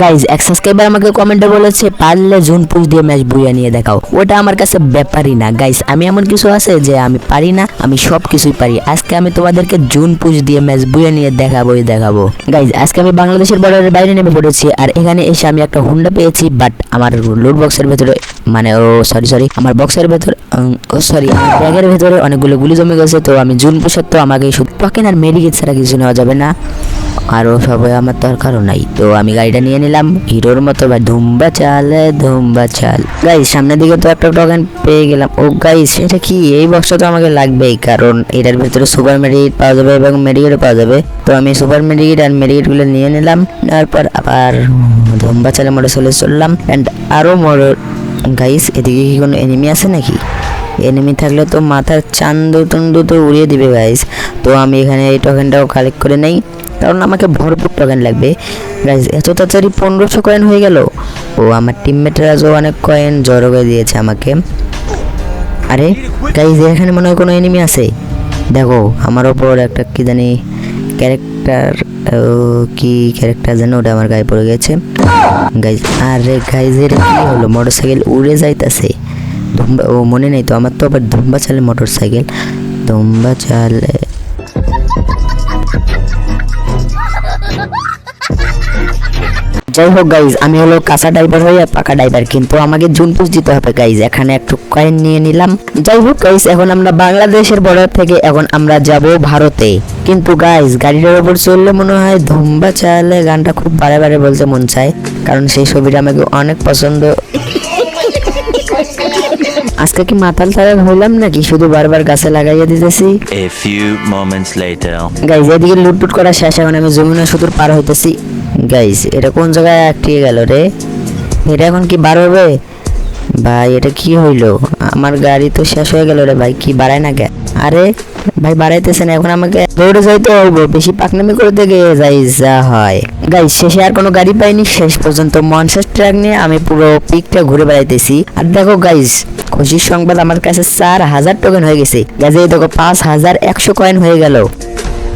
Guys এক subscriber আমাকে কমেন্টে বলেছে, পারলে জুন পুষ দিয়ে ম্যাচ বুইয়া নিয়ে দেখাও। ওটা আমার কাছে ব্যাপারই না। গাইজ আমি এমন কিছু আছে যে আমি পারি না, আমি সব কিছুই পারি। আজকে আমি তোমাদেরকে জুন পুষ দিয়ে ম্যাচ বুইয়া নিয়ে দেখাবোই দেখাবো। গাইজ আজকে আমি বাংলাদেশের বর্ডারের বাইরে নেমে পড়েছি, আর এখানে এসে আমি একটা হুন্ডা পেয়েছি বাট আমার লুট বক্সের ভেতরে মানে ও সরি সরি আমার বক্সের ভেতর ও সরি আমার ব্যাগের ভেতরে অনেকগুলো গুলি জমে গেছে, তো আমি জুন পুষের তো আমাকে শুধু টোকেন আর মেডিকেট ছাড়া কিছু নেওয়া যাবে না। আরও সবাই আমার দরকারও নাই। তো আমি গাড়িটা নিয়ে নিলাম। হিরোর মতো ভাই, ধুম্বা চাল ধুম্বা চাল। গাইস সামনের দিকে তো একটা টোকেন পেয়ে গেলাম। ও গাইস এটা কি? এই বক্সটা তো আমাকে লাগবেই, কারণ এটার ভিতরে সুপার মেডিকেট পাওয়া যাবে এবং মেডিকেটও পাওয়া যাবে। তো আমি সুপার মেডিকেট আর মেডিকেটগুলো নিয়ে নিলাম। তারপর আবার ধুম্বা চালে মোটে চলে চললাম। অ্যান্ড আরও মোড় গাইস এদিকে কি কোনো এনিমি আছে নাকি? এনিমি থাকলে তো মাথার চান্দু টুন্দু তো উড়িয়ে দিবে গাইস তো আমি এখানে এই টোকেনটাও কালেক্ট করে নেই, কারণ আমাকে ভরপুর টোকেন লাগবে। গাইস এত তাড়াতাড়ি পনেরোশো কয়েন হয়ে গেল। ও, আমার টিমমেটরা যে অনেক কয়েন জড়ো করে দিয়েছে আমাকে। আরে গাইস এখানে মনে হয় কোনো এনিমি আছে? দেখো, আমার ওপর একটা কি জানি ক্যারেক্টার কি ক্যারেক্টার যেন ওটা আমার গায়ে পড়ে গেছে। গাইজ আরে গাইজের কি হলো? মোটর সাইকেল উড়ে যাইতাছে। ধুম্বা, ও মনে নেই তো, আমার তো আবার ধুম্বা চালে মোটর সাইকেল ধুম্বা চালে। যাই হোক গাইজ আমি হলো কাঁচা ড্রাইভার হয়ে পাকা ড্রাইভার কিন্তু আমাকে জুন পুষ দিতে হবে গাইজ এখানে একটু কয়েন নিয়ে নিলাম। যাই হোক গাইজ এখন আমরা বাংলাদেশের বর্ডার থেকে এখন আমরা যাব ভারতে। কিন্তু গাইজ গাড়িটার উপর চললে মনে হয় ধুম্বা চালে গানটা খুব বারে বারে বলতে মন চায়, কারণ সেই ছবিটা আমাকে অনেক পছন্দ। আজকে কি মাতাল তারা হইলাম নাকি? শুধু বারবার গাছে লাগাইয়া দিতেছি। A few moments later. Guys এদিকে লুটটুট করা শেষ এখন আমি যমুনা সুদূর পার হইতেছি। গাইজ এটা কোন জায়গায় আটকে গেল রে? এটা এখন কি বার হবে? ভাই এটা কি হইল? আমার গাড়ি তো শেষ হয়ে গেল রে ভাই কি বাড়ায় না কে আরে ভাই বাড়াইতেছে না এখন আমাকে দৌড়ে যাইতে হইব। বেশি পাকনামি করে গিয়ে যাই যা হয়। গাইজ শেষে আর কোনো গাড়ি পাইনি। শেষ পর্যন্ত মনসাস ট্রাক নিয়ে আমি পুরো পিকটা ঘুরে বেড়াইতেছি। আর দেখো গাইজ খুশির সংবাদ আমার কাছে চার হাজার টোকেন হয়ে গেছে। গাইজ এই দেখো পাঁচ হাজার একশো কয়েন হয়ে গেল।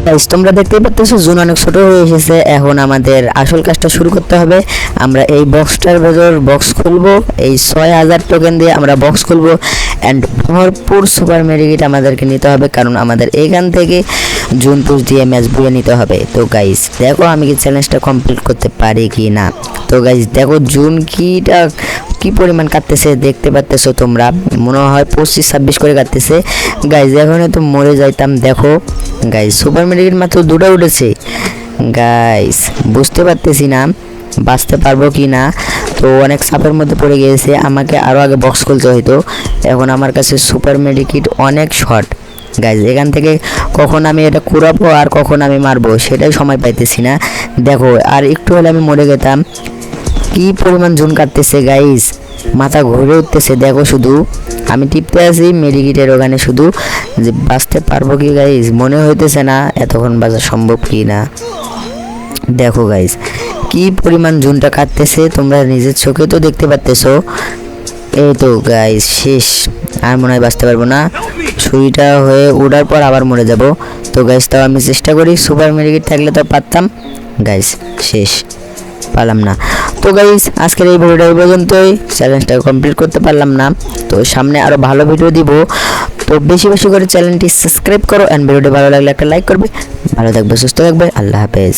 গাইস তোমরা দেখতেই পাচ্ছ জুন অনেক ছোট হয়ে এসেছে। এখন আমাদের আসল কাজটা শুরু করতে হবে। আমরা এই বক্সটার ভেতর বক্স খুলবো। এই ছয় হাজার টোকেন দিয়ে আমরা বক্স খুলবো। অ্যান্ড ভরপুর সুপার মেডিকেট আমাদেরকে নিতে হবে, কারণ আমাদের এখান থেকে জুন পুষ দিয়ে ম্যাচ বুয়ে নিতে হবে। তো গাইস দেখো আমি কি চ্যালেঞ্জটা কমপ্লিট করতে পারি কি না তো গাইস দেখো জুন কিটা কি পরিমাণ কাটতেছে দেখতে পাচ্তেছো তোমরা? মনে হয় পঁচিশ, ছাব্বিশ করে কাটতেছে। গাইজ এখন তো মরে যাইতাম, দেখো। গাইজ সুপার মেডিকেট মাত্র দুটো উঠেছে। গাইস বুঝতে পারতেছি না, বাঁচতে পারব কি না। তো অনেক সাপের মধ্যে পড়ে গিয়েছে, আমাকে আরও আগে বক্স খুলতে হইতো। এখন আমার কাছে সুপার মেডিকিট অনেক শর্ট গাইজ এখান থেকে কখন আমি এটা কুড়াবো আর কখন আমি মারবো, সেটাই সময় পাইতেছি না। দেখো, আর একটু হলে আমি মরে যেতাম। কি পরিমাণ জুন কাটতেছে গাইস মাথা ঘুরে উঠতেছে। দেখো শুধু, আমি টিপতে আছি, মেডিকেটের ওখানে শুধু। যে বাঁচতে পারব কি গাইস মনে হইতেছে না এতক্ষণ বাঁচা সম্ভব কি না। দেখো গাইস কি পরিমাণ জুনটা কাটতেছে, তোমরা নিজের চোখে তো দেখতে পাচ্তেছো এই তো গাইস শেষ। আর মনে হয় বাঁচতে পারব না। সুইটা হয়ে ওঠার পর আবার মরে যাব। তো গাইস তাও আমি চেষ্টা করি সুপার মেডিকেট থাকলে তো পারতাম। গাইস শেষ। পারলাম না। তো গাইজ আজকের এই ভিডিওটা এই পর্যন্তই। চ্যালেঞ্জটা কমপ্লিট করতে পারলাম না। তো সামনে আরও ভালো ভিডিও দিব। তো বেশি বেশি করে চ্যানেলটি সাবস্ক্রাইব করো অ্যান্ড ভিডিওটি ভালো লাগলে একটা লাইক করবে। ভালো থাকবে, সুস্থ থাকবে, আল্লাহ হাফেজ।